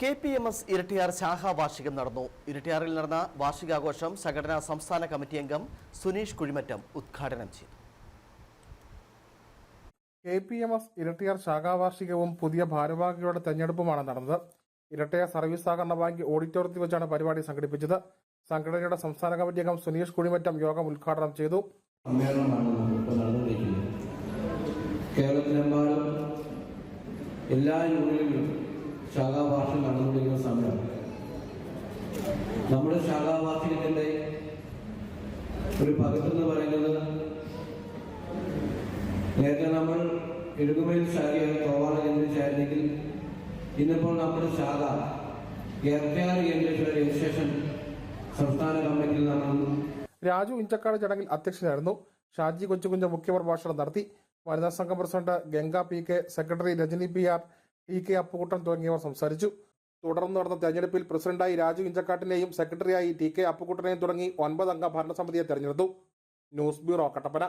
K P M S Irattiyar ശാഖാ വാർഷികം നടന്നു. ഇരട്ടിയാറിൽ നടന്ന വാർഷികാഘോഷം സംഘടനാ സംസ്ഥാന കമ്മിറ്റി അംഗം സുനീഷ് കുഴിമറ്റം ഉദ്ഘാടനം ചെയ്തു. K P M S Irattiyar ശാഖാവാർഷികവും പുതിയ ഭാരവാഹികളുടെ തെരഞ്ഞെടുപ്പുമാണ് നടന്നത്. ഇരട്ടയാർ സർവീസ് സഹകരണ ബാങ്ക് ഓഡിറ്റോറിയത്തിൽ വെച്ചാണ് പരിപാടി സംഘടിപ്പിച്ചത്. സംഘടനയുടെ സംസ്ഥാന കമ്മിറ്റി അംഗം സുനീഷ് കുഴിമറ്റം യോഗം ഉദ്ഘാടനം ചെയ്തു. കേരളത്തിലെമ്പാടും എല്ലാ യൂണിയനിലും നമ്മുടെ ശാഖാവാർഷികത്തിന്റെ ഒരു പകത്തെന്ന് പറയുന്നത് നേരത്തെ നമ്മൾ എഴുകുമേൽ ശാഖയായി തോവാള കേന്ദ്രിച്ചായിരുന്നെങ്കിൽ ഇന്നിപ്പോൾ നമ്മുടെ ശാഖ എർക്കാർ കേന്ദ്രീകരിച്ച രജിസ്ട്രേഷൻ സംസ്ഥാന കമ്മിറ്റിയിൽ നടന്നു. രാജു ഇഞ്ചക്കാട് ചടങ്ങിൽ അധ്യക്ഷനായിരുന്നു. ഷാജി കൊച്ചുകുഞ്ഞ് മുഖ്യപ്രഭാഷണം നടത്തി. വനിതാ സംഘം president Ganga P K secretary Rajani P R T K Appukuttan തുടങ്ങിയവർ സംസാരിച്ചു. തുടർന്ന് നടന്ന തെരഞ്ഞെടുപ്പിൽ പ്രസിഡന്റായി രാജു ഇഞ്ചക്കാട്ടിനെയും സെക്രട്ടറിയായി ടി കെ അപ്പുകുട്ടനെയും തുടങ്ങി ഒൻപതംഗ ഭരണസമിതിയെ തെരഞ്ഞെടുത്തു. News bureau Kattappana.